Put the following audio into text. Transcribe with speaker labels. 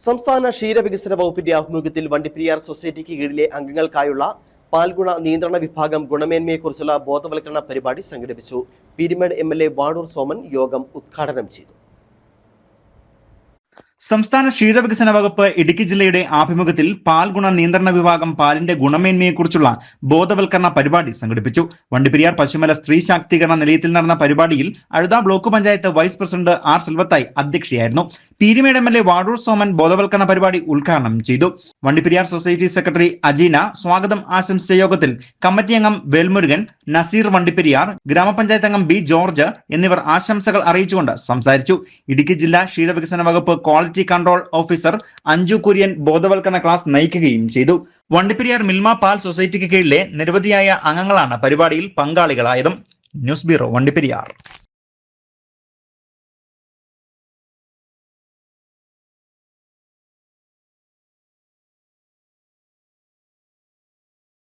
Speaker 1: സംസ്ഥാന ക്ഷീരവികസന വകുപ്പിന്റെ ആഭിമുഖ്യത്തിൽ വണ്ടിപ്പെരിയാർ സൊസൈറ്റിക്ക് കീഴിലെ അംഗങ്ങൾക്കായുള്ള പാൽഗുണ നിയന്ത്രണ വിഭാഗം ഗുണമേന്മയെക്കുറിച്ചുള്ള ബോധവൽക്കരണ പരിപാടി സംഘടിപ്പിച്ചു. Peermade M L A Vazhoor Soman യോഗം ഉദ്ഘാടനം ചെയ്തു.
Speaker 2: സംസ്ഥാന ക്ഷീരവികസന വകുപ്പ് ഇടുക്കി ജില്ലയുടെ ആഭിമുഖ്യത്തിൽ പാൽ ഗുണ നിയന്ത്രണ വിഭാഗം പാലിന്റെ ഗുണമേന്മയെക്കുറിച്ചുള്ള ബോധവൽക്കരണ പരിപാടി സംഘടിപ്പിച്ചു. വണ്ടിപ്പെരിയാർ പശുമല സ്ത്രീ ശാക്തീകരണ നിലയത്തിൽ നടന്ന പരിപാടിയിൽ Azhutha block panchayat vice president R Selvathai അധ്യക്ഷയായിരുന്നു. Peermade M L A Vazhoor Soman ബോധവൽക്കരണ പരിപാടി ഉദ്ഘാടനം ചെയ്തു. വണ്ടിപ്പെരിയാർ സൊസൈറ്റി സെക്രട്ടറി അജീന സ്വാഗതം ആശംസിച്ച യോഗത്തിൽ കമ്മിറ്റി അംഗം വേൽമുരുകൻ നസീർ വണ്ടിപ്പെരിയാർ ഗ്രാമപഞ്ചായത്ത് അംഗം ബി ജോർജ് എന്നിവർ ആശംസകൾ അറിയിച്ചുകൊണ്ട് സംസാരിച്ചു. ഇടുക്കി ജില്ലാ ക്ഷീരവികസന വകുപ്പ് quality control officer Anju Kurian ബോധവൽക്കരണ ക്ലാസ് നയിക്കുകയും ചെയ്തു. വണ്ടിപ്പെരിയാർ മിൽമ പാൽ സൊസൈറ്റിക്ക് കീഴിലെ നിരവധിയായ അംഗങ്ങളാണ് പരിപാടിയിൽ പങ്കാളികളായതും. News bureau Vandiperiyar.